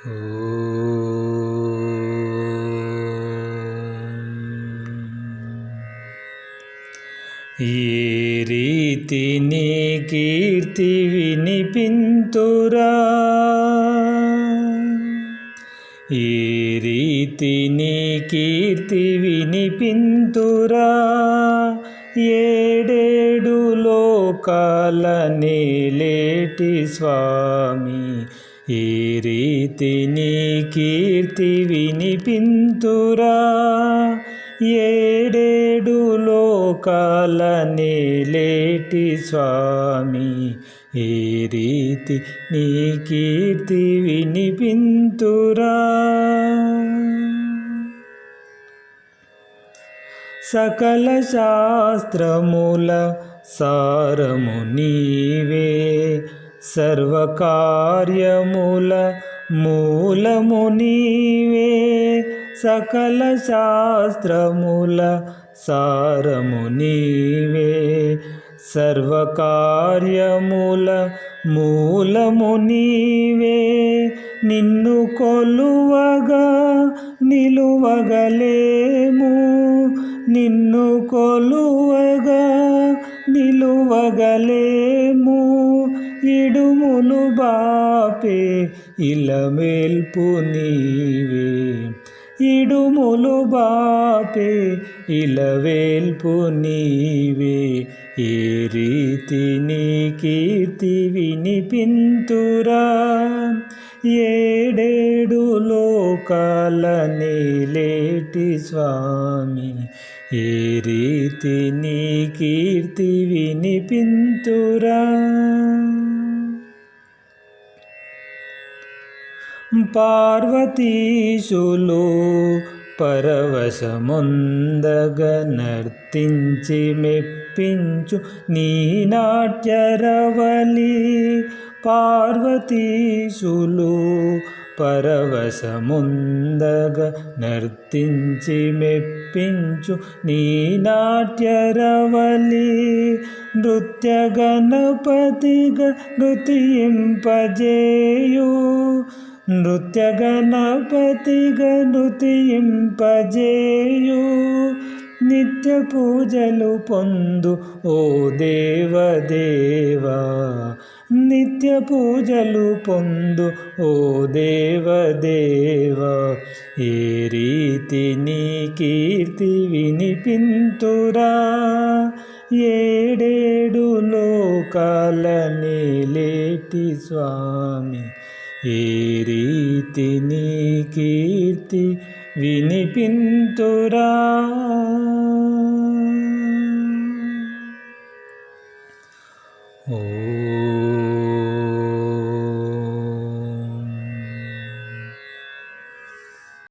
ఏ రీతి నీ కీర్తి వినిపింతురా. ఏ రీతి నీ కీర్తి వినిపింతురా. ఏడేడు లోకాల నేలేటి స్వామి ఈ రీతి నీ కీర్తి వినిపింతురా. ఏడేడు లోకాల నేలేటి స్వామి. ఈ రీతి నీ కీర్తి వినిపింతురా. సకల శాస్త్రముల సారము నీవే. సర్వకార్యముల మూలము నీవే సకల శాస్త్రముల సారము నీవే. సర్వకార్యముల మూలము నీవే నిన్ను కొలువగా నిలువగలేము. నిన్ను కొలువగా నిలువగలేము. ఇడుములు బాపే ఇలమేల్పు నీవే. ఇడుములు బాపే ఇలవేల్పు నీవే. ఏ రీతి నీ కీర్తి వినిపింతురా? ఏడేడు లోకాల నీలేటి స్వామి ఏ రీతి నీ కీర్తి వినిపింతురా? పార్వతీశులు పరవశముందగ నర్తించి మెప్పించు నీ నాట్యరవలి పార్వతీశులు పరవశముందగ నర్తించి మెప్పించు నీ నాట్యరవలి నృత్య గణపతిగా నృతింపజేయు. నృత్య గణపతిగా నృతింపజేయు నిత్య పూజలు పొందు ఓ దేవదేవా. నిత్య పూజలు పొందు ఓ దేవదేవా. ఏ రీతి నీ కీర్తి వినిపింతురా. ఏడేడు లోకాల నేలేటి స్వామి. ीति नी कीर्ति विनिपिन्तुरा